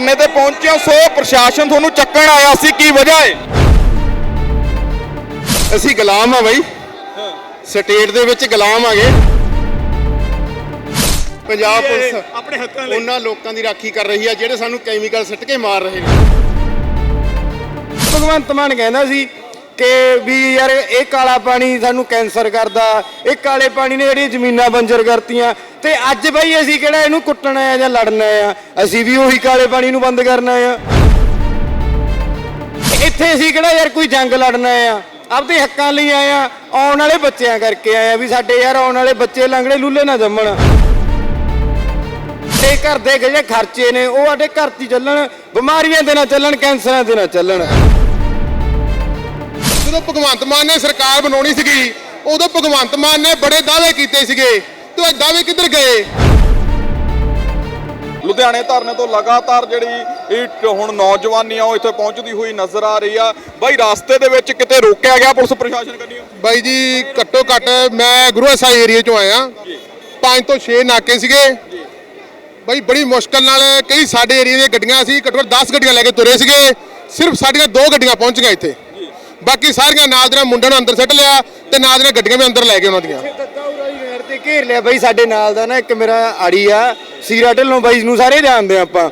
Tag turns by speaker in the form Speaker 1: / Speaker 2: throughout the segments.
Speaker 1: ਧਰਨੇ ਤੇ ਪਹੁੰਚੇ ਹੋ ਸੋ ਪ੍ਰਸ਼ਾਸਨ ਤੁਹਾਨੂੰ ਚੱਕਣ ਆਇਆ ਸੀ ਕੀ ਵਜ੍ਹਾ ਹੈ
Speaker 2: ਅਸੀਂ ਗੁਲਾਮ ਆ ਬਾਈ। ਸਟੇਟ ਦੇ ਵਿੱਚ ਗੁਲਾਮ ਆਗੇ। ਪੰਜਾਬ ਪੁਲਿਸ
Speaker 3: ਆਪਣੇ ਹੱਕਾਂ ਲਈ?
Speaker 2: ਉਹਨਾਂ ਲੋਕਾਂ ਦੀ ਰਾਖੀ ਕਰ ਰਹੀ ਆ ਜਿਹੜੇ ਸਾਨੂੰ ਕੈਮੀਕਲ ਸਿੱਟ ਕੇ ਮਾਰ ਰਹੇ ਨੇ।
Speaker 4: ਭਗਵੰਤ ਮਾਨ ਕਹਿੰਦਾ ਸੀ ਕਿ ਵੀ ਯਾਰ ਇਹ ਕਾਲਾ ਪਾਣੀ ਸਾਨੂੰ ਕੈਂਸਰ ਕਰਦਾ ਇਹ ਕਾਲੇ ਪਾਣੀ ਨੇ ਜਿਹੜੀਆਂ ਜ਼ਮੀਨਾਂ ਬੰਜਰ ਕਰਤੀਆਂ ਤੇ ਅੱਜ ਬਈ ਅਸੀਂ ਕਿਹੜਾ ਇਹਨੂੰ ਕੁੱਟਣਾ ਆ ਜਾਂ ਲੜਨਾ ਆ? ਅਸੀਂ ਵੀ ਉਹੀ ਕਾਲੇ ਪਾਣੀ ਨੂੰ ਬੰਦ ਕਰਨਾ ਆ। ਇੱਥੇ ਅਸੀਂ ਕਿਹੜਾ ਯਾਰ ਕੋਈ ਜੰਗ ਲੜਨਾ ਆ? ਆਪਦੇ ਹੱਕਾਂ ਲਈ ਆਏ ਆ, ਆਉਣ ਵਾਲੇ ਬੱਚਿਆਂ ਕਰਕੇ ਆਏ ਆ ਵੀ ਸਾਡੇ ਯਾਰ ਆਉਣ ਵਾਲੇ ਬੱਚੇ ਲੰਗੜੇ ਲੁੱਲੇ ਨਾ ਜੰਮਣ। ਤੇ ਘਰ ਦੇ ਜਿਹੜੇ ਖਰਚੇ ਨੇ, ਉਹ ਸਾਡੇ ਘਰ 'ਚ ਚੱਲਣ, ਬਿਮਾਰੀਆਂ ਦੇ ਨਾ ਚੱਲਣ, ਕੈਂਸਰਾਂ ਦੇ ਨਾ ਚੱਲਣ।
Speaker 2: ਜਦੋਂ ਭਗਵੰਤ ਮਾਨ ਨੇ ਸਰਕਾਰ ਬਣਾਉਣੀ ਸੀਗੀ, ਉਦੋਂ ਭਗਵੰਤ ਮਾਨ ਨੇ ਬੜੇ ਦਾਅਵੇ ਕੀਤੇ ਸੀਗੇ ਤੇ ਉਹ ਦਾਅਵੇ ਕਿੱਧਰ ਗਏ?
Speaker 1: ਲੁਧਿਆਣੇ ਧਰਨੇ ਤੋਂ ਲਗਾਤਾਰ ਜਿਹੜੀ ਇਹ ਹੁਣ ਨੌਜਵਾਨੀ ਆ ਉਹ ਇੱਥੇ ਪਹੁੰਚਦੀ ਹੋਈ ਨਜ਼ਰ ਆ ਰਹੀ ਆ। ਬਾਈ ਰਾਸਤੇ ਦੇ ਵਿੱਚ ਕਿਤੇ ਰੋਕਿਆ ਗਿਆ ਪੁਲਿਸ ਪ੍ਰਸ਼ਾਸਨ ਕੰਨੀਓ?
Speaker 2: ਬਾਈ ਜੀ ਘੱਟੋ ਘੱਟ ਮੈਂ ਗੁਰੂ ਸਾਹਿਬ ਏਰੀਆ ਚੋਂ ਆਇਆ। ਪੰਜ ਤੋਂ 6 ਨਾਕੇ ਸੀਗੇ। ਬਾਈ ਬੜੀ ਮੁਸ਼ਕਲ ਨਾਲ ਕਈ ਸਾਡੇ ਏਰੀਆ ਦੀਆਂ ਗੱਡੀਆਂ ਸੀ ਘੱਟੋ ਘੱਟ 10 ਗੱਡੀਆਂ ਲੈ ਕੇ ਤੁਰੇ ਸੀਗੇ। ਸਿਰਫ ਸਾਡੀਆਂ ਦੋ ਗੱਡੀਆਂ ਪਹੁੰਚ ਗਈਆਂ ਇੱਥੇ। ਬਾਕੀ ਸਾਰੀਆਂ ਨਾਲ ਦੇ ਮੁੰਡਿਆਂ ਨੂੰ ਅੰਦਰ ਸੱਟ ਲਿਆ ਤੇ ਨਾਲ ਦੀਆਂ ਗੱਡੀਆਂ ਵੀ ਅੰਦਰ ਲੈ ਗਏ ਉਹਨਾਂ ਦੀਆਂ
Speaker 4: ਦੱਦਾ ਉਰਾਈ ਨਹਿਰ ਤੇ ਘੇਰ ਲਿਆ ਬਾਈ, ਸਾਡੇ ਨਾਲ ਦਾ ਨਾ ਇੱਕ ਮੇਰਾ ਆੜੀ ਆ, ਸੀਰਾ ਢਿੱਲੋਂ ਬਾਈ ਨੂੰ ਸਾਰੇ ਜਾਣਦੇ ਆ ਆਪਾਂ।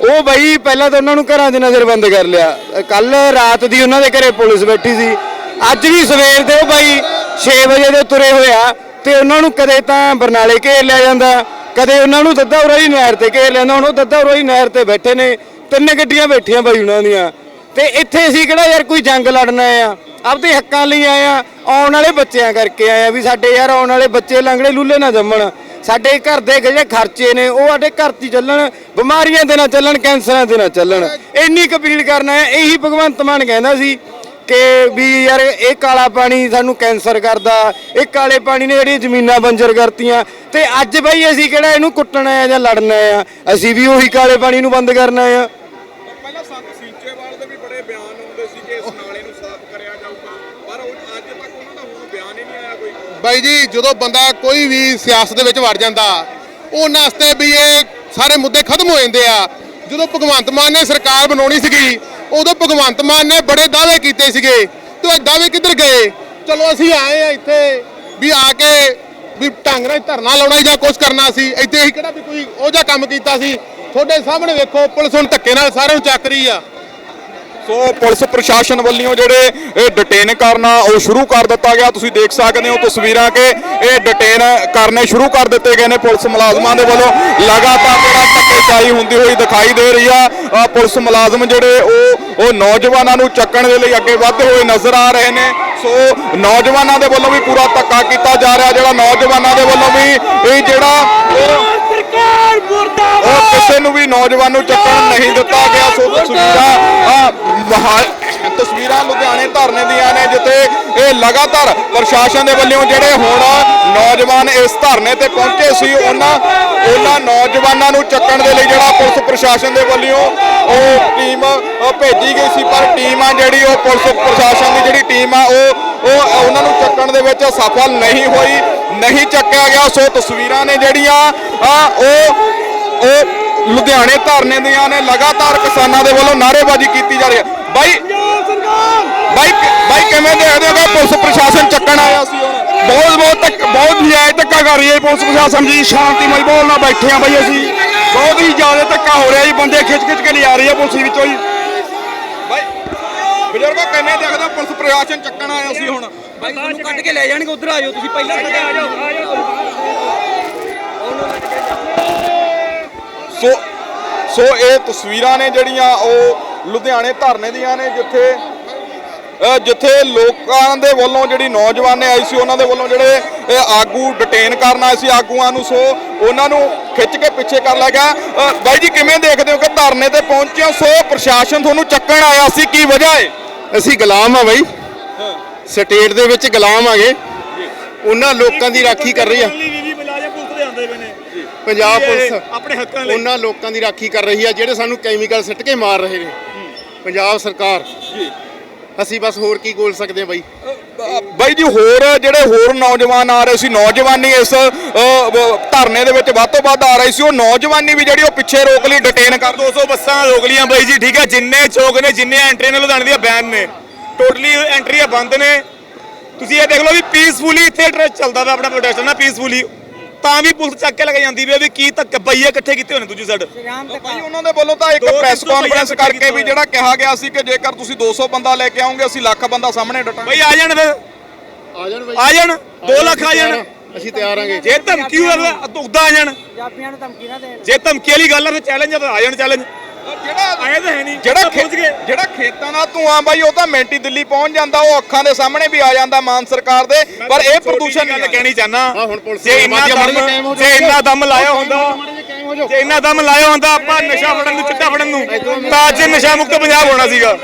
Speaker 4: ਉਹ ਬਾਈ ਪਹਿਲਾਂ ਤਾਂ ਉਹਨਾਂ ਨੂੰ ਘਰਾਂ 'ਚ ਨਜ਼ਰਬੰਦ ਕਰ ਲਿਆ। ਕੱਲ ਰਾਤ ਦੀ ਉਹਨਾਂ ਦੇ ਘਰੇ ਪੁਲਿਸ ਬੈਠੀ ਸੀ। ਅੱਜ ਵੀ ਸਵੇਰ ਦੇ ਉਹ ਬਾਈ 6 ਵਜੇ ਦੇ ਤੁਰੇ ਹੋਇਆ ਤੇ ਉਹਨਾਂ ਨੂੰ ਕਦੇ ਤਾਂ ਬਰਨਾਲੇ ਘੇਰ ਲਿਆ ਜਾਂਦਾ, ਕਦੇ ਉਹਨਾਂ ਨੂੰ ਦੱਦਾ ਉਰਾਈ ਨਹਿਰ ਤੇ ਘੇਰ ਲੈਂਦਾ ਹੁਣ ਉਹ ਦੱਦਾ ਉਰਾਈ ਨਹਿਰ ਤੇ ਬੈਠੇ ਨੇ। ਤਿੰਨ ਗੱਡੀਆਂ ਬੈਠੀਆਂ ਬਾਈ ਉਹਨਾਂ ਦੀਆਂ। ਤੇ ਇੱਥੇ ਅਸੀਂ ਕਿਹੜਾ ਯਾਰ ਕੋਈ ਜੰਗ ਲੜਨਾ ਆ? ਆਪਦੇ ਹੱਕਾਂ ਲਈ ਆਏ ਆ, ਆਉਣ ਵਾਲੇ ਬੱਚਿਆਂ ਕਰਕੇ ਆਏ ਆ ਵੀ ਸਾਡੇ ਯਾਰ ਆਉਣ ਵਾਲੇ ਬੱਚੇ ਲੰਗੜੇ ਲੂਲੇ ਨਾ ਜੰਮਣ। ਸਾਡੇ ਘਰ ਦੇ ਜਿਹੜੇ ਖਰਚੇ ਨੇ, ਉਹ ਸਾਡੇ ਘਰ 'ਚ ਚੱਲਣ, ਬਿਮਾਰੀਆਂ ਦੇ ਨਾ ਚੱਲਣ, ਕੈਂਸਰਾਂ ਦੇ ਨਾ ਚੱਲਣ। ਇੰਨੀ ਕੁ ਅਪੀਲ ਕਰਨਾ ਹੈ, ਇਹੀ ਭਗਵੰਤ ਮਾਨ ਕਹਿੰਦਾ ਸੀ ਕਿ ਵੀ ਯਾਰ ਇਹ ਕਾਲਾ ਪਾਣੀ ਸਾਨੂੰ ਕੈਂਸਰ ਕਰਦਾ, ਇਹ ਕਾਲੇ ਪਾਣੀ ਨੇ ਜਿਹੜੀਆਂ ਜ਼ਮੀਨਾਂ ਬੰਜਰ ਕਰਤੀਆਂ। ਤੇ ਅੱਜ ਬਈ ਅਸੀਂ ਕਿਹੜਾ ਇਹਨੂੰ ਕੁੱਟਣਾ ਆ ਜਾਂ ਲੜਨਾ ਆ? ਅਸੀਂ ਵੀ ਉਹੀ ਕਾਲੇ ਪਾਣੀ ਨੂੰ ਬੰਦ ਕਰਨਾ ਆ।
Speaker 2: ਬਾਈ ਜੀ, ਜਦੋਂ ਬੰਦਾ ਕੋਈ ਵੀ ਸਿਆਸਤ ਦੇ ਵਿੱਚ ਵੜ ਜਾਂਦਾ, ਉਹਨਾਂ ਵਾਸਤੇ ਵੀ ਇਹ ਸਾਰੇ ਮੁੱਦੇ ਖਤਮ ਹੋ ਜਾਂਦੇ ਆ। ਜਦੋਂ ਭਗਵੰਤ ਮਾਨ ਨੇ ਸਰਕਾਰ ਬਣਾਉਣੀ ਸੀਗੀ, ਉਦੋਂ ਭਗਵੰਤ ਮਾਨ ਨੇ ਬੜੇ ਦਾਅਵੇ ਕੀਤੇ ਸੀਗੇ, ਤੇ ਉਹ ਦਾਅਵੇ ਕਿੱਧਰ ਗਏ? ਚਲੋ, ਅਸੀਂ ਆਏ ਆ ਇੱਥੇ ਵੀ ਆ ਕੇ ਵੀ ਢੰਗ ਨਾਲ ਧਰਨਾ ਲਾਉਣਾ ਜਾਂ ਕੁਝ ਕਰਨਾ ਸੀ। ਇੱਥੇ ਅਸੀਂ ਕਿਹੜਾ ਵੀ ਕੋਈ ਉਹ ਜਿਹਾ ਕੰਮ ਕੀਤਾ ਸੀ? ਤੁਹਾਡੇ ਸਾਹਮਣੇ ਵੇਖੋ, ਪੁਲਿਸ ਹੁਣ ਧੱਕੇ ਨਾਲ ਸਾਰਿਆਂ ਨੂੰ ਚੱਕ ਰਹੀ ਆ।
Speaker 1: ਸੋ ਪੁਲਿਸ ਪ੍ਰਸ਼ਾਸਨ ਵੱਲੋਂ ਜਿਹੜੇ ਇਹ ਡਿਟੇਨ ਕਰਨਾ ਉਹ ਸ਼ੁਰੂ ਕਰ ਦਿੱਤਾ ਗਿਆ। ਤੁਸੀਂ ਦੇਖ ਸਕਦੇ ਹੋ ਤਸਵੀਰਾਂ ਕਿ ਇਹ ਡਿਟੇਨ ਕਰਨੇ ਸ਼ੁਰੂ ਕਰ ਦਿੱਤੇ ਗਏ ਨੇ ਪੁਲਿਸ ਮੁਲਾਜ਼ਮਾਂ ਦੇ ਵੱਲੋਂ। ਲਗਾਤਾਰ ਜਿਹੜਾ ਧੱਕੇਸ਼ਾਹੀ ਹੁੰਦੀ ਹੋਈ ਦਿਖਾਈ ਦੇ ਰਹੀ ਆ ਪੁਲਿਸ ਮੁਲਾਜ਼ਮ ਜਿਹੜੇ ਉਹ ਉਹ ਨੌਜਵਾਨਾਂ ਨੂੰ ਚੱਕਣ ਦੇ ਲਈ ਅੱਗੇ ਵੱਧਦੇ ਹੋਏ ਨਜ਼ਰ ਆ ਰਹੇ ਨੇ। ਸੋ ਨੌਜਵਾਨਾਂ ਦੇ ਵੱਲੋਂ ਵੀ ਪੂਰਾ ਧੱਕਾ ਕੀਤਾ ਜਾ ਰਿਹਾ ਜਿਹੜਾ ਨੌਜਵਾਨਾਂ ਦੇ ਵੱਲੋਂ ਵੀ ਇਹ ਜਿਹੜਾ ਉਹ
Speaker 3: ਸਰਕਾਰ ਮੁਰਦਾਬਾਦ!
Speaker 1: ਉਹ ਕਿਸੇ ਨੂੰ ਵੀ ਨੌਜਵਾਨ ਨੂੰ ਚੱਕਣ ਨਹੀਂ ਦਿੱਤਾ ਗਿਆ ਸੋ ਤਸਵੀਰਾਂ ਆ, ਮਹਾ- ਤਸਵੀਰਾਂ ਲੁਧਿਆਣੇ ਧਰਨੇ ਦੀਆਂ ਨੇ, ਜਿੱਥੇ ਇਹ ਲਗਾਤਾਰ ਪ੍ਰਸ਼ਾਸਨ ਦੇ ਵੱਲੋਂ ਜਿਹੜੇ ਹੁਣ ਨੌਜਵਾਨ ਇਸ ਧਰਨੇ ਤੇ ਪਹੁੰਚੇ ਸੀ, ਉਹਨਾਂ ਉਹਨਾਂ ਨੌਜਵਾਨਾਂ ਨੂੰ ਚੱਕਣ ਦੇ ਲਈ ਜਿਹੜਾ ਪੁਲਿਸ ਪ੍ਰਸ਼ਾਸਨ ਦੇ ਵੱਲੋਂ ਉਹ ਟੀਮ ਭੇਜੀ ਗਈ ਸੀ, ਪਰ ਟੀਮ ਆ ਜਿਹੜੀ ਉਹ ਪੁਲਿਸ ਪ੍ਰਸ਼ਾਸਨ ਦੀ ਜਿਹੜੀ ਟੀਮ ਆ, ਉਹ ਉਹ ਉਹਨਾਂ ਨੂੰ ਚੱਕਣ ਦੇ ਵਿੱਚ ਸਫਲ ਨਹੀਂ ਹੋਈ, ਨਹੀਂ ਚੱਕਿਆ ਗਿਆ। ਸੋ ਤਸਵੀਰਾਂ ਨੇ ਜਿਹੜੀਆਂ, ਆ, ਉਹ ਉਹ ਲੁਧਿਆਣੇ ਧਰਨੇ ਦੀਆਂ ਨੇ ਲਗਾਤਾਰ ਕਿਸਾਨਾਂ ਦੇ ਵੱਲੋਂ ਨਾਅਰੇਬਾਜ਼ੀ ਕੀਤੀ ਜਾ ਰਹੀ ਹੈ। ਬਾਈ ਬਾਈ ਬਾਈ ਕਿਵੇਂ ਦੇਖਦੇ ਹੋ ਕਿ ਪੁਲਿਸ ਪ੍ਰਸ਼ਾਸਨ ਚੱਕਣ ਆਇਆ ਸੀ ਹੁਣ?
Speaker 5: ਬਹੁਤ ਬਹੁਤ ਤੱਕ ਬਹੁਤ ਨਜਾਇਜ਼ ਧੱਕਾ ਕਰ ਰਹੀ ਹੈ ਪੁਲਿਸ ਪ੍ਰਸ਼ਾਸਨ ਜੀ। ਸ਼ਾਂਤੀਮਈ ਮਾਹੌਲ ਨਾਲ ਬੈਠੇ ਆ ਬਈ ਅਸੀਂ। ਬਹੁਤ ਹੀ ਜ਼ਿਆਦਾ ਧੱਕਾ ਹੋ ਰਿਹਾ ਜੀ ਬੰਦੇ ਖਿੱਚ ਖਿੱਚ ਕੇ ਲਿਆ ਰਹੀ ਹੈ ਪੁਲਿਸ ਵਿੱਚੋਂ ਜੀ।
Speaker 1: ਬਾਈ ਬਜ਼ੁਰਗੋ ਕਿਵੇਂ ਦੇਖਦੇ ਹੋ ਪੁਲਿਸ ਪ੍ਰਸ਼ਾਸਨ ਚੱਕਣ ਆਇਆ ਸੀ ਹੁਣ?
Speaker 6: ਭਾਈ ਤੁਹਾਨੂੰ ਕੱਢ ਕੇ ਲੈ ਜਾਣਗੇ ਉਧਰ ਆ ਜਾਓ ਤੁਸੀਂ ਪਹਿਲਾਂ ਸਾਡੇ ਆ ਜਾਓ। ਆ ਜਾਓ।
Speaker 1: ਸੋ ਸੋ ਇਹ ਤਸਵੀਰਾਂ ਨੇ ਜਿਹੜੀਆਂ ਉਹ ਲੁਧਿਆਣੇ ਧਰਨੇ ਦੀਆਂ ਨੇ ਜਿੱਥੇ ਜਿੱਥੇ ਲੋਕਾਂ ਦੇ ਵੱਲੋਂ ਜਿਹੜੀ ਨੌਜਵਾਨ ਨੇ ਆਈ ਸੀ ਉਹਨਾਂ ਦੇ ਵੱਲੋਂ ਜਿਹੜੇ ਆਗੂ ਡਿਟੇਨ ਕਰਨ ਆਏ ਸੀ ਆਗੂਆਂ ਨੂੰ ਸੋ ਉਹਨਾਂ ਨੂੰ ਖਿੱਚ ਕੇ ਪਿੱਛੇ ਕਰ ਲਿਆ ਗਿਆ ਬਾਈ ਜੀ ਕਿਵੇਂ ਦੇਖਦੇ ਹੋ ਕਿ ਧਰਨੇ ਤੇ ਪਹੁੰਚੇ ਹੋ? ਸੋ ਪ੍ਰਸ਼ਾਸਨ ਤੁਹਾਨੂੰ ਚੱਕਣ ਆਇਆ ਸੀ ਕੀ ਵਜ੍ਹਾ ਹੈ
Speaker 2: ਅਸੀਂ ਗੁਲਾਮ ਆ ਬਾਈ ਸਟੇਟ ਦੇ ਵਿੱਚ ਗੁਲਾਮ ਆਗੇ ਉਹਨਾਂ ਲੋਕਾਂ ਦੀ ਰਾਖੀ ਕਰ ਰਹੀ ਆ
Speaker 3: ਵੀ ਵੀ ਮੁਲਾਜ਼ਮ ਪੁਲਿਸ ਦੇ ਆਉਂਦੇ ਪਏ ਨੇ
Speaker 2: ਪੰਜਾਬ ਪੁਲਿਸ
Speaker 3: ਆਪਣੇ ਹੱਕਾਂ ਲਈ।
Speaker 2: ਉਹਨਾਂ ਲੋਕਾਂ ਦੀ ਰਾਖੀ ਕਰ ਰਹੀ ਆ ਜਿਹੜੇ ਸਾਨੂੰ ਕੈਮੀਕਲ ਸਿੱਟ ਕੇ ਮਾਰ ਰਹੇ ਨੇ। ਪੰਜਾਬ ਸਰਕਾਰ। ਅਸੀਂ ਬਸ ਹੋਰ ਕੀ ਬੋਲ ਸਕਦੇ ਆ ਬਾਈ?
Speaker 1: ਬਾਈ ਜੀ ਹੋਰ ਜਿਹੜੇ ਹੋਰ ਨੌਜਵਾਨ ਆ ਰਹੇ ਸੀ ਨੌਜਵਾਨੀ ਇਸ ਧਰਨੇ ਦੇ ਵਿੱਚ ਵੱਧ ਤੋਂ ਵੱਧ ਆ ਰਹੀ ਸੀ ਉਹ ਨੌਜਵਾਨੀ ਵੀ ਜਿਹੜੀ ਉਹ ਪਿੱਛੇ ਰੋਕ ਲਈ ਡਿਟੇਨ ਕਰ
Speaker 3: 200 ਬੱਸਾਂ ਰੋਕ ਲੀਆਂ ਬਾਈ ਜੀ ਠੀਕ ਹੈ? ਜਿੰਨੇ ਚੌਕ ਨੇ ਜਿੰਨੇ ਐਂਟਰੀ ਨੇ ਲੁਧਿਆਣੇ ਦੀਆਂ ਬੈਨ ਨੇ। ਟੋਟਲੀ ਐਂਟਰੀਆਂ ਬੰਦ ਨੇ। ਤੁਸੀਂ ਇਹ ਦੇਖ ਲਓ ਵੀ ਪੀਸਫੁਲੀ ਇੱਥੇ ਚੱਲਦਾ ਵਾ ਆਪਣਾ ਪ੍ਰੋਟੈਸਟ ਨਾ ਪੀਸਫੁਲੀ ਤਾਂ ਵੀ ਪੁਲਿਸ ਚੱਕ ਕੇ ਲੈ ਕੇ ਜਾਂਦੀ ਵੀ ਆ ਵੀ ਕੀ ਤੱਕ ਪਈਏ ਇਕੱਠੇ ਕੀਤੇ ਹੋਣੇ ਦੂਜੀ ਸਾਈਡ
Speaker 1: ਬਾਈ ਉਹਨਾਂ ਦੇ ਵੱਲੋਂ ਤਾਂ ਇੱਕ
Speaker 3: ਦੋ
Speaker 1: ਪ੍ਰੈਸ
Speaker 3: ਤਿੰਨ ਸੌ
Speaker 1: ਕਾਨਫਰੰਸ
Speaker 3: ਰੁਪਈਆ
Speaker 1: ਕਰਕੇ ਵੀ ਜਿਹੜਾ ਕਿਹਾ ਗਿਆ ਸੀ ਕਿ ਜੇਕਰ ਤੁਸੀਂ 200 ਬੰਦਾ ਲੈ ਕੇ ਆਓਗੇ ਅਸੀਂ ਲੱਖ ਬੰਦਾ ਸਾਹਮਣੇ ਡਟਾਂਗੇ।
Speaker 3: ਬਈ ਆ ਜਾਣ ਫਿਰ।
Speaker 2: ਆ ਜਾਣ ਬਾਈ।
Speaker 3: ਆ ਜਾਣ 2 ਲੱਖ ਆ ਜਾਣ।
Speaker 2: ਅਸੀਂ ਤਿਆਰ ਆਂਗੇ।
Speaker 3: ਜੇ ਧਮਕੀ ਹੋਵੇ ਤਾਂ ਉਦਾਂ ਆ ਜਾਣ।
Speaker 6: ਪੰਜਾਬੀਆਂ ਨੂੰ ਧਮਕੀ ਨਾ ਦੇਣ।
Speaker 3: ਜੇ ਧਮਕੀ ਵਾਲੀ ਗੱਲ ਆ ਫਿਰ ਚੈਲੰਜ ਆ ਤਾਂ ਆ ਜਾਣ ਚੈਲੰਜ ਆਏ ਤਾਂ ਹੈ ਨਹੀਂ।
Speaker 1: ਜਿਹੜਾ
Speaker 3: ਪਹੁੰਚ
Speaker 1: ਖੇ-
Speaker 3: ਗਏ।
Speaker 1: ਜਿਹੜਾ ਖੇਤਾਂ ਦਾ ਧੂਆਂ ਬਾਈ ਉਹ ਤਾਂ ਮੈਂਟੀ ਦਿੱਲੀ ਪਹੁੰਚ ਜਾਂਦਾ ਉਹ ਅੱਖਾਂ ਦੇ ਸਾਹਮਣੇ ਵੀ ਆ ਜਾਂਦਾ ਮਾਨ ਸਰਕਾਰ ਦੇ। ਪਰ ਇਹ ਪ੍ਰਦੂਸ਼ਣ
Speaker 3: ਗੱਲ
Speaker 1: ਨਹੀਂ
Speaker 3: ਕਹਿਣੀ ਚਾਹਨਾ
Speaker 2: ਹਾਂ, ਹੁਣ ਪੁਲਿਸ
Speaker 3: ਜੇ ਇੰਨਾ
Speaker 2: ਮਾਝਾ ਮਾੜੇ ਜਿਹੇ ਕਾਇਮ ਹੋ
Speaker 3: ਦਮ
Speaker 2: ਜਾਓ।
Speaker 3: ਜੇ ਇੰਨਾ ਦਮ ਲਾਇਆ ਹੁੰਦਾ ਜੇ ਇੰਨਾ ਦਮ ਲਾਇਆ ਹੁੰਦਾ ਆਪਾਂ ਨਸ਼ਾ ਫੜਨ ਨੂੰ ਚਿੱਟਾ ਫੜਨ ਨੂੰ ਤਾਂ ਅੱਜ ਨਸ਼ਾ ਮੁਕਤ ਪੰਜਾਬ ਹੋਣਾ ਸੀਗਾ।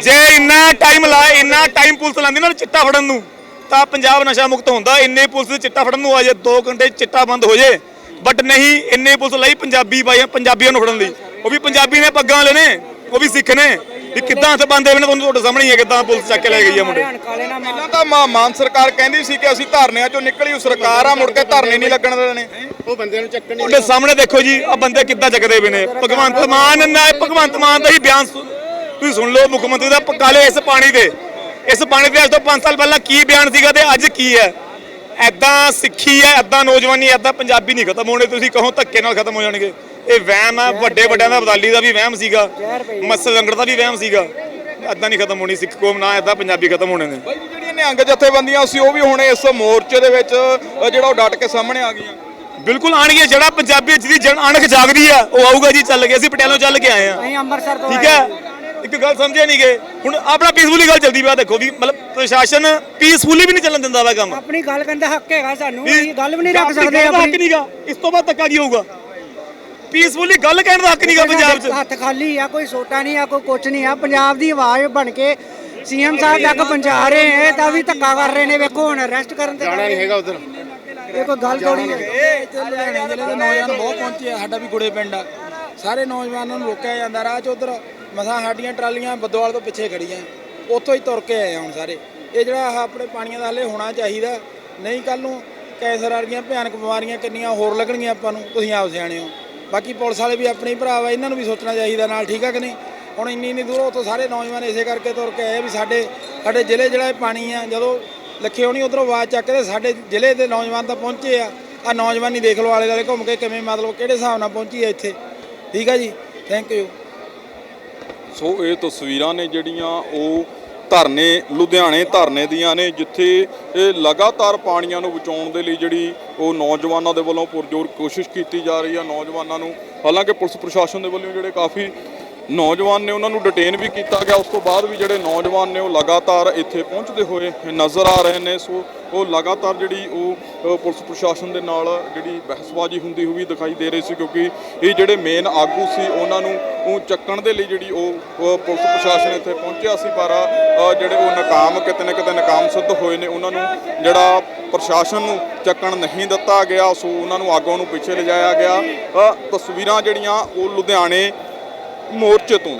Speaker 3: ਜੇ ਇੰਨਾ ਟਾਈਮ ਲਾਇਆ ਇੰਨਾ ਟਾਈਮ ਪੁਲਿਸ ਲਾਂਦੀ ਨਾ ਚਿੱਟਾ ਫੜਨ ਨੂੰ ਤਾਂ ਪੰਜਾਬ ਨਸ਼ਾ ਮੁਕਤ ਹੁੰਦਾ। ਇੰਨੇ ਪੁਲਿਸ ਦੇ ਚਿੱਟਾ ਫੜਨ ਨੂੰ ਆ ਜੇ 2 ਘੰਟੇ 'ਚ ਚਿੱਟਾ ਬੰਦ ਹੋ ਜੇ। ਬਟ ਨਹੀਂ ਇੰਨੇ ਪੁਲਿਸ ਲਈ ਪੰਜਾਬੀ ਬਾਈਆਂ ਪੰਜਾਬੀਆਂ ਨੂੰ ਫੜਨ ਲਈ। ਉਹ ਵੀ ਪੰਜਾਬੀ ਨੇ ਪੱਗਾਂ ਵਾਲੇ ਨੇ ਉਹ ਵੀ ਸਿੱਖ ਨੇ। ਵੀ ਕਿੱਦਾਂ ਹੱਥ ਬੰਦੇ ਨੇ ਤੁਹਾਨੂੰ ਤੁਹਾਡੇ ਸਾਹਮਣੇ ਹੀ ਹੈ ਕਿੱਦਾਂ ਪੁਲਿਸ ਚੱਕ ਕੇ ਲੈ ਗਈ ਆ ਮੁੰਡੇ।
Speaker 1: ਪਹਿਲਾਂ ਤਾਂ ਮਾ- ਮਾਨ ਸਰਕਾਰ ਕਹਿੰਦੀ ਸੀ ਕਿ ਅਸੀਂ ਧਰਨਿਆਂ ਚੋਂ ਨਿਕਲੀ ਉਹ ਸਰਕਾਰ ਆ ਮੁੜ ਕੇ ਧਰਨੇ ਨਹੀਂ ਲੱਗਣ ਦੇਣੇ।
Speaker 2: ਉਹ ਬੰਦੇ ਨੂੰ ਚੱਕਣ
Speaker 3: ਤੁਹਾਡੇ ਸਾਹਮਣੇ ਦੇਖੋ ਜੀ ਆ ਬੰਦੇ ਕਿੱਦਾਂ ਚੱਕਦੇ ਪਏ ਨੇ। ਭਗਵੰਤ ਮਾਨ ਨਾ ਭਗਵੰਤ ਮਾਨ ਦਾ ਹੀ ਬਿਆਨ ਤੁਸੀਂ ਸੁਣ ਲਓ ਮੁੱਖ ਮੰਤਰੀ ਦਾ ਕਾਲੇ ਇਸ ਪਾਣੀ ਦੇ। ਇਸ ਪਾਣੀ ਦੇ ਅੱਜ ਤੋਂ 5 ਸਾਲ ਪਹਿਲਾਂ ਕੀ ਬਿਆਨ ਸੀਗਾ ਤੇ ਅੱਜ ਕੀ ਹੈ? ਐਦਾਂ ਸਿੱਖੀ ਹੈ ਐਦਾਂ ਨੌਜਵਾਨੀ ਐਦਾਂ ਪੰਜਾਬੀ ਨਹੀਂ ਖਤਮ ਹੋਣੇ ਤੁਸੀਂ ਕਹੋ ਧੱਕੇ ਨਾਲ ਖਤਮ ਹੋ ਜਾਣਗੇ। ਇਹ ਵਹਿਮ ਹੈ ਵੱਡੇ ਵੱਡਿਆਂ ਦਾ ਬਦਾਲੀ ਦਾ ਵੀ ਵਹਿਮ ਸੀਗਾ ਮਸਲ ਰੰਗੜ ਦਾ ਵੀ ਵਹਿਮ ਸੀਗਾ। ਐਦਾਂ ਨਹੀਂ ਖਤਮ ਹੋਣੀ ਸਿੱਖ ਕੌਮ ਨਾ ਐਦਾਂ ਪੰਜਾਬੀ ਖਤਮ ਹੋਣੇ ਨੇ।
Speaker 1: ਬਾਈ ਜੀ ਜਿਹੜੀਆਂ ਨਿਹੰਗ ਜਥੇਬੰਦੀਆਂ ਸੀ ਉਹ ਵੀ ਹੁਣ ਇਸ ਮੋਰਚੇ ਦੇ ਵਿੱਚ ਜਿਹੜਾ ਉਹ ਡਟ ਕੇ ਸਾਹਮਣੇ ਆ ਗਈਆਂ।
Speaker 3: ਬਿਲਕੁਲ ਆਣਗੇ ਜਿਹੜਾ ਪੰਜਾਬੀ ਜਿਹਦੀ ਜਨ ਅਣਖ ਜਾਗਦੀ ਆ ਉਹ ਆਊਗਾ ਜੀ ਚੱਲ ਕੇ ਅਸੀਂ ਪਟਿਆਲੋਂ ਚੱਲ ਕੇ ਆਏ ਆ
Speaker 6: ਅਸੀਂ ਅੰਮ੍ਰਿਤਸਰ ਤੋਂ
Speaker 3: ਠੀਕ ਹੈ? ਇੱਕ ਗੱਲ ਸਮਝਿਆ ਨਹੀਂ ਗਏ। ਹੁਣ ਆਪਣਾ ਪੀਸਫੁਲੀ ਗੱਲ ਚੱਲਦੀ ਪਿਆ ਦੇਖੋ ਵੀ ਮਤਲਬ ਪ੍ਰਸ਼ਾਸਨ ਪੀਸਫੁਲੀ ਵੀ ਨਹੀਂ ਚੱਲਣ ਦਿੰਦਾ ਵਾ ਕੰਮ।
Speaker 6: ਆਪਣੀ ਗੱਲ ਕਰਨ ਦਾ ਹੱਕ ਹੈਗਾ ਸਾਨੂੰ ਅਸੀਂ ਗੱਲ ਵੀ ਨਹੀਂ ਰੱਖ ਸਕਦੇ
Speaker 3: ਹੱਕ
Speaker 6: ਆਪਣੀ।
Speaker 3: ਨਹੀਂਗਾ ਇਸ ਤੋਂ ਬਾਅਦ ਧੱਕਾ ਕੀ ਹੋਊਗਾ? ਪੀਸਫੁਲੀ ਗੱਲ ਕਹਿਣ ਦਾ ਹੱਕ ਨਹੀਂਗਾ ਪੰਜਾਬ 'ਚ।
Speaker 6: ਹੱਥ ਖਾਲੀ ਆ ਕੋਈ ਸੋਟਾ ਨਹੀਂ ਆ ਕੋਈ ਕੁਛ ਨਹੀਂ ਆ। ਪੰਜਾਬ ਦੀ ਆਵਾਜ਼ ਬਣ ਕੇ ਸੀਐਮ ਸਾਹਿਬ ਤੱਕ ਪਹੁੰਚਾ ਰਹੇ ਹੈ ਤਾਂ ਵੀ ਧੱਕਾ ਕਰ ਰਹੇ ਨੇ। ਵੇਖੋ ਹੁਣ ਅਰੈਸਟ ਕਰਨ ਤੇ
Speaker 2: ਜਾਣਾ ਨਹੀਂ ਹੈਗਾ ਉਧਰ।
Speaker 6: ਇਹ ਕੋਈ ਗੱਲ ਥੋੜੀ ਹੈ
Speaker 7: ਇੱਥੇ ਲੁਧਿਆਣੇ ਜ਼ਿਲ੍ਹੇ ਦੇ ਨੌਜਵਾਨ ਬਹੁਤ ਪਹੁੰਚੇ ਆ ਸਾਡਾ ਵੀ ਗੁੜੇ ਪਿੰਡ ਆ। ਸਾਰੇ ਨੌਜਵਾਨਾਂ ਨੂੰ ਰੋਕਿਆ ਜਾਂਦਾ ਰਾਹ 'ਚ ਉਧਰ ਮਸਾਂ ਸਾਡੀਆਂ ਟਰਾਲੀਆਂ ਬੱਦੋਵਾਲ ਤੋਂ ਪਿੱਛੇ ਖੜੀਆਂ। ਉੱਥੋਂ ਹੀ ਤੁਰ ਕੇ ਆਏ ਹੁਣ ਸਾਰੇ। ਇਹ ਜਿਹੜਾ ਆਹ ਆਪਣੇ ਪਾਣੀਆਂ ਦਾ ਹਲੇ ਹੋਣਾ ਚਾਹੀਦਾ ਨਹੀਂ ਕੱਲ ਨੂੰ ਕੈਂਸਰ ਵਰਗੀਆਂ ਭਿਆਨਕ ਬਿਮਾਰੀਆਂ ਕਿੰਨੀਆਂ ਹੋਰ ਲੱਗਣਗੀਆਂ ਆਪਾਂ ਨੂੰ ਤੁਸੀਂ ਆਪ ਸਿਆਣੇ ਹੋ। ਬਾਕੀ ਪੁਲਿਸ ਵਾਲੇ ਵੀ ਆਪਣੇ ਹੀ ਭਰਾ ਵਾ, ਇਹਨਾਂ ਨੂੰ ਵੀ ਸੋਚਣਾ ਚਾਹੀਦਾ ਨਾਲ, ਠੀਕ ਆ ਕਿ ਨਹੀਂ? ਹੁਣ ਇੰਨੀ ਇੰਨੀ ਦੂਰੋਂ ਉੱਥੋਂ ਸਾਰੇ ਨੌਜਵਾਨ ਇਸੇ ਕਰਕੇ ਤੁਰ ਕੇ ਆਏ ਵੀ ਸਾਡੇ ਸਾਡੇ ਜ਼ਿਲ੍ਹੇ ਜਿਹੜਾ ਇਹ ਪਾਣੀ ਆ, ਜਦੋਂ ਲੱਖੇ ਹੋਣੀ ਉਧਰੋਂ ਆਵਾਜ਼ ਚੱਕ ਕੇ ਸਾਡੇ ਜ਼ਿਲ੍ਹੇ ਦੇ ਨੌਜਵਾਨ ਤਾਂ ਪਹੁੰਚੇ ਆ। ਆ ਨੌਜਵਾਨੀ ਦੇਖ ਲਓ ਆਲੇ ਦੁਆਲੇ ਘੁੰਮ ਕੇ ਕਿਵੇਂ ਮਤਲਬ ਕਿਹੜੇ ਹਿਸਾਬ ਨਾਲ ਪਹੁੰਚੀ ਆ ਇੱਥੇ। ਠੀਕ ਆ ਜੀ? ਥੈਂਕ ਯੂ
Speaker 1: ਸੋ ਇਹ ਤਸਵੀਰਾਂ ਨੇ ਜਿਹੜੀਆਂ, ਉਹ ਧਰਨੇ, ਲੁਧਿਆਣੇ ਧਰਨੇ ਦੀਆਂ ਨੇ, ਜਿੱਥੇ ਲਗਾਤਾਰ ਪਾਣੀਆਂ ਨੂੰ ਬਚਾਉਣ ਦੇ ਲਈ ਜਿਹੜੀ ਉਹ ਨੌਜਵਾਨਾਂ ਦੇ ਵੱਲੋਂ ਪੁਰਜੋਰ ਕੋਸ਼ਿਸ਼ ਕੀਤੀ ਜਾ ਰਹੀ ਆ। ਨੌਜਵਾਨਾਂ ਨੂੰ ਹਾਲਾਂਕਿ ਪੁਲਿਸ ਪ੍ਰਸ਼ਾਸਨ ਦੇ ਵੱਲੋਂ ਜਿਹੜੇ ਕਾਫੀ ਨੌਜਵਾਨ ਨੇ ਉਹਨਾਂ ਨੂੰ ਡਿਟੇਨ ਵੀ ਕੀਤਾ ਗਿਆ। ਉਸ ਤੋਂ ਬਾਅਦ ਵੀ ਜਿਹੜੇ ਨੌਜਵਾਨ ਨੇ ਉਹ ਲਗਾਤਾਰ ਇੱਥੇ ਪਹੁੰਚਦੇ ਹੋਏ ਨਜ਼ਰ ਆ ਰਹੇ ਨੇ। ਸੋ ਉਹ ਲਗਾਤਾਰ ਜਿਹੜੀ ਉਹ ਪੁਲਿਸ ਪ੍ਰਸ਼ਾਸਨ ਦੇ ਨਾਲ ਜਿਹੜੀ ਬਹਿਸਬਾਜ਼ੀ ਹੁੰਦੀ ਹੋਈ ਦਿਖਾਈ ਦੇ ਰਹੀ ਸੀ ਕਿਉਂਕਿ ਇਹ ਜਿਹੜੇ ਮੇਨ ਆਗੂ ਸੀ, ਉਹਨਾਂ ਨੂੰ ਉਹ ਚੱਕਣ ਦੇ ਲਈ ਜਿਹੜੀ ਉਹ ਪੁਲਿਸ ਪ੍ਰਸ਼ਾਸਨ ਇੱਥੇ ਪਹੁੰਚਿਆ ਸੀ। ਪਰ ਜਿਹੜੇ ਉਹ ਨਾਕਾਮ, ਕਿਤੇ ਨਾ ਕਿਤੇ ਨਾਕਾਮ ਸਿੱਧ ਹੋਏ ਨੇ। ਉਹਨਾਂ ਨੂੰ ਜਿਹੜਾ ਪ੍ਰਸ਼ਾਸਨ ਨੂੰ ਚੱਕਣ ਨਹੀਂ ਦਿੱਤਾ ਗਿਆ। ਸੋ ਉਹਨਾਂ ਨੂੰ ਆਗੂਆਂ ਨੂੰ ਪਿੱਛੇ ਲਿਜਾਇਆ ਗਿਆ। ਤਸਵੀਰਾਂ ਜਿਹੜੀਆਂ ਉਹ ਲੁਧਿਆਣੇ ਮੋਰਚੇ ਤੋਂ।